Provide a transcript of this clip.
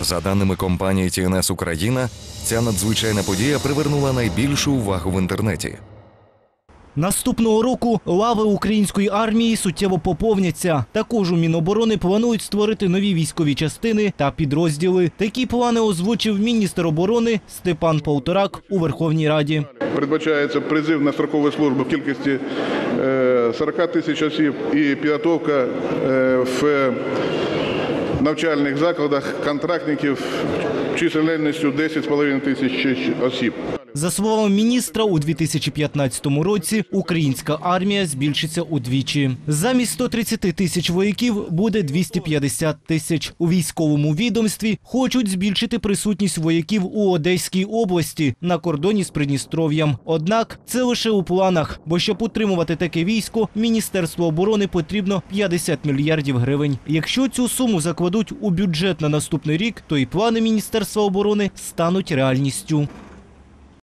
За даними компанії TNS Україна, ця надзвичайна подія привернула найбільшу увагу в інтернеті. Наступного року лави української армії суттєво поповняться. Також у Міноборони планують створити нові військові частини та підрозділи. Такі плани озвучив міністр оборони Степан Полторак у Верховній Раді. Передбачається призив на строкову службу в кількості е, 40 тисяч осіб і підготовка е, в навчальних закладах контрактників чисельністю 10,5 тисяч осіб. За словами міністра, у 2015 році українська армія збільшиться удвічі. Замість 130 тисяч вояків буде 250 тисяч. У військовому відомстві хочуть збільшити присутність вояків у Одеській області на кордоні з Придністров'ям. Однак це лише у планах, бо щоб утримувати таке військо, Міністерству оборони потрібно 50 мільярдів гривень. Якщо цю суму закладуть у бюджет на наступний рік, то і плани Міністерства оборони стануть реальністю.